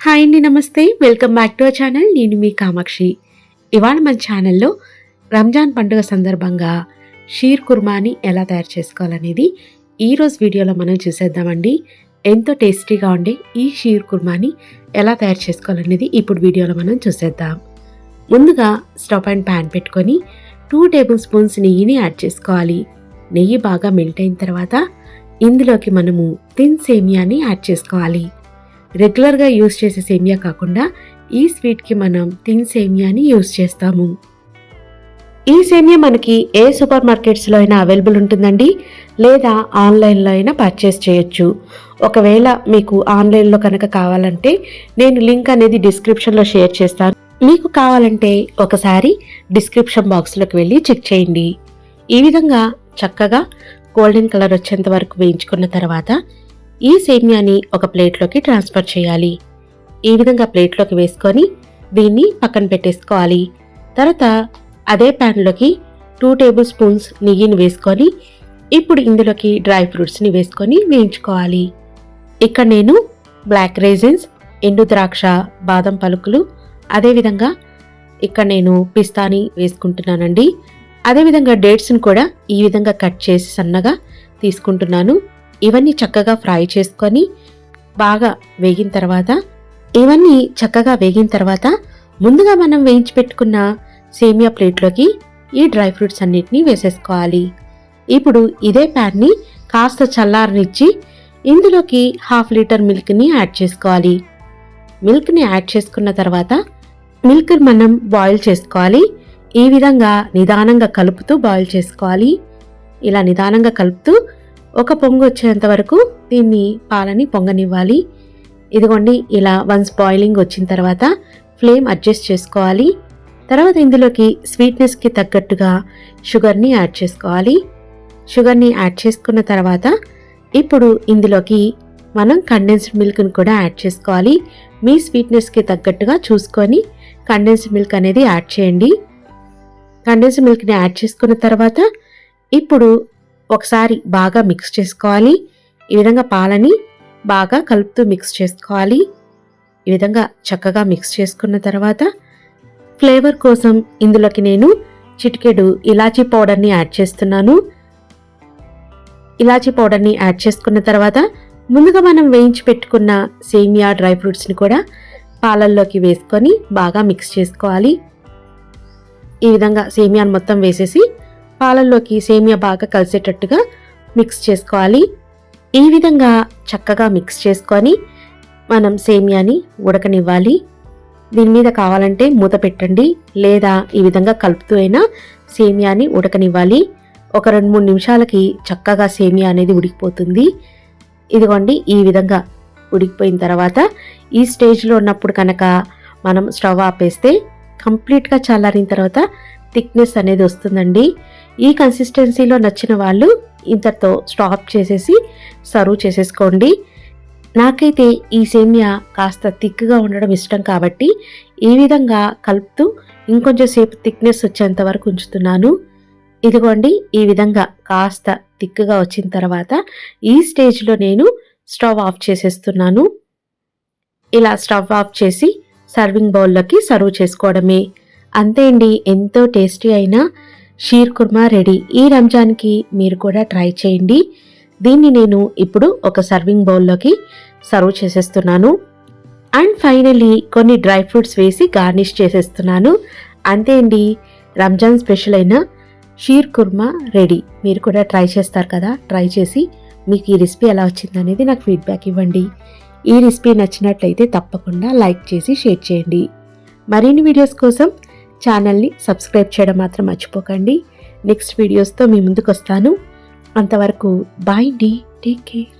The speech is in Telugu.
హాయ్ అండి నమస్తే. Welcome back to our channel. నేను మీ కామాక్షి. ఇవాళ మన ఛానల్లో రంజాన్ పండుగ సందర్భంగా షీర్ కుర్మాని ఎలా తయారు చేసుకోవాలనేది ఈరోజు వీడియోలో మనం చూసేద్దామండి. ఎంతో టేస్టీగా ఉండే ఈ షీర్ కుర్మాని ఎలా తయారు చేసుకోవాలనేది ఇప్పుడు వీడియోలో మనం చూసేద్దాం. ముందుగా స్టవ్ అండ్ ప్యాన్ పెట్టుకొని టూ టేబుల్ స్పూన్స్ నెయ్యిని యాడ్ చేసుకోవాలి. నెయ్యి బాగా మెల్ట్ అయిన తర్వాత ఇందులోకి మనము తిన్ సేమియాని యాడ్ చేసుకోవాలి. రెగ్యులర్గా యూస్ చేసే సేమియా కాకుండా ఈ స్వీట్కి మనం తిన్ సేమియాని యూస్ చేస్తాము. ఈ సేమియా మనకి ఏ సూపర్ మార్కెట్స్లో అయినా అవైలబుల్ ఉంటుందండి? లేదా ఆన్లైన్లో అయినా పర్చేస్ చేయొచ్చు. ఒకవేళ మీకు ఆన్లైన్లో కనుక కావాలంటే నేను లింక్ అనేది డిస్క్రిప్షన్లో షేర్ చేస్తాను. మీకు కావాలంటే ఒకసారి డిస్క్రిప్షన్ బాక్స్లోకి వెళ్ళి చెక్ చేయండి. ఈ విధంగా చక్కగా గోల్డెన్ కలర్ వచ్చేంత వరకు వేయించుకున్న తర్వాత ఈ సేమియాని ఒక ప్లేట్లోకి ట్రాన్స్ఫర్ చేయాలి. ఈ విధంగా ప్లేట్లోకి వేసుకొని దీన్ని పక్కన పెట్టేసుకోవాలి. తర్వాత అదే ప్యాన్లోకి టూ టేబుల్ స్పూన్స్ నెయ్యిని వేసుకొని ఇప్పుడు ఇందులోకి డ్రై ఫ్రూట్స్ని వేసుకొని వేయించుకోవాలి. ఇక్కడ నేను బ్లాక్ రైజన్స్ ఎండు ద్రాక్ష బాదం పలుకులు అదేవిధంగా ఇక్కడ నేను పిస్తాని వేసుకుంటున్నానండి. అదేవిధంగా డేట్స్ని కూడా ఈ విధంగా కట్ చేసి సన్నగా తీసుకుంటున్నాను. ఇవన్నీ చక్కగా ఫ్రై చేసుకొని బాగా వేగిన తర్వాత ఇవన్నీ చక్కగా వేగిన తర్వాత ముందుగా మనం వేయించి పెట్టుకున్న సేమియా ప్లేట్లోకి ఈ డ్రై ఫ్రూట్స్ అన్నిటినీ వేసేసుకోవాలి. ఇప్పుడు ఇదే ప్యాన్ని కాస్త చల్లారనిచ్చి ఇందులోకి హాఫ్ లీటర్ మిల్క్ని యాడ్ చేసుకోవాలి. మిల్క్ని యాడ్ చేసుకున్న తర్వాత మిల్క్ మనం బాయిల్ చేసుకోవాలి. ఈ విధంగా నిదానంగా కలుపుతూ బాయిల్ చేసుకోవాలి. ఇలా నిదానంగా కలుపుతూ ఒక పొంగు వచ్చేంత వరకు దీన్ని పాలని పొంగనివ్వాలి. ఇదిగోండి ఇలా వన్స్ బాయిలింగ్ వచ్చిన తర్వాత ఫ్లేమ్ అడ్జస్ట్ చేసుకోవాలి. తర్వాత ఇందులోకి స్వీట్నెస్కి తగ్గట్టుగా షుగర్ని యాడ్ చేసుకోవాలి. షుగర్ని యాడ్ చేసుకున్న తర్వాత ఇప్పుడు ఇందులోకి మనం కండెన్స్డ్ మిల్క్ని కూడా యాడ్ చేసుకోవాలి. మీ స్వీట్నెస్కి తగ్గట్టుగా చూసుకొని కండెన్స్డ్ మిల్క్ అనేది యాడ్ చేయండి. కండెన్స్డ్ మిల్క్ని యాడ్ చేసుకున్న తర్వాత ఇప్పుడు ఒకసారి బాగా మిక్స్ చేసుకోవాలి. ఈ విధంగా పాలని బాగా కలుపుతూ మిక్స్ చేసుకోవాలి. ఈ విధంగా చక్కగా మిక్స్ చేసుకున్న తర్వాత ఫ్లేవర్ కోసం ఇందులోకి నేను చిటికెడు ఇలాచీ పౌడర్ని యాడ్ చేస్తున్నాను. ఇలాచీ పౌడర్ని యాడ్ చేసుకున్న తర్వాత ముందుగా మనం వేయించి పెట్టుకున్న సేమియా డ్రై ఫ్రూట్స్ని కూడా పాలల్లోకి వేసుకొని బాగా మిక్స్ చేసుకోవాలి. ఈ విధంగా సేమియాను మొత్తం వేసేసి పాలల్లోకి సేమియా బాగా కలిసేటట్టుగా మిక్స్ చేసుకోవాలి. ఈ విధంగా చక్కగా మిక్స్ చేసుకొని మనం సేమియాని ఉడకనివ్వాలి. దీని మీద కావాలంటే మూత పెట్టండి లేదా ఈ విధంగా కలుపుతూ అయినా సేమియాని ఉడకనివ్వాలి. ఒక రెండు మూడు నిమిషాలకి చక్కగా సేమియా అనేది ఉడికిపోతుంది. ఇదిగోండి ఈ విధంగా ఉడికిపోయిన తర్వాత ఈ స్టేజ్లో ఉన్నప్పుడు కనుక మనం స్టవ్ ఆపేస్తే కంప్లీట్గా చల్లారిన తర్వాత థిక్నెస్ అనేది వస్తుందండి. ఈ కన్సిస్టెన్సీలో నచ్చిన వాళ్ళు ఇంతతో స్టాప్ చేసేసి సర్వ్ చేసేసుకోండి. నాకైతే ఈ సేమియా కాస్త థిక్గా ఉండడం ఇష్టం కాబట్టి ఈ విధంగా కలుపుతూ ఇంకొంచెం సేపు థిక్నెస్ వచ్చేంత వరకు ఉంచుతున్నాను. ఇదిగోండి ఈ విధంగా కాస్త థిక్గా వచ్చిన తర్వాత ఈ స్టేజ్లో నేను స్టవ్ ఆఫ్ చేసేస్తున్నాను. ఇలా స్టవ్ ఆఫ్ చేసి సర్వింగ్ బౌల్లోకి సర్వ్ చేసుకోవడమే. అంతే అండి ఎంతో టేస్టీ అయిన షీర్ కుర్మా రెడీ. ఈ రంజాన్కి మీరు కూడా ట్రై చేయండి. దీన్ని నేను ఇప్పుడు ఒక సర్వింగ్ బౌల్లోకి సర్వ్ చేసేస్తున్నాను. అండ్ ఫైనలీ కొన్ని డ్రై ఫ్రూట్స్ వేసి గార్నిష్ చేసేస్తున్నాను. అంతే అండి రంజాన్ స్పెషల్ అయిన షీర్ కుర్మా రెడీ. మీరు కూడా ట్రై చేస్తారు కదా ట్రై చేసి మీకు ఈ రెసిపీ ఎలా వచ్చింది అనేది నాకు ఫీడ్బ్యాక్ ఇవ్వండి. ఈ రెసిపీ నచ్చినట్లయితే తప్పకుండా లైక్ చేసి షేర్ చేయండి. మరిన్ని వీడియోస్ కోసం ఛానల్ని సబ్స్క్రైబ్ చేయడం మాత్రం మర్చిపోకండి. నెక్స్ట్ వీడియోస్తో మీ ముందుకు వస్తాను అంతవరకు బాయ్ డి టేక్ కేర్.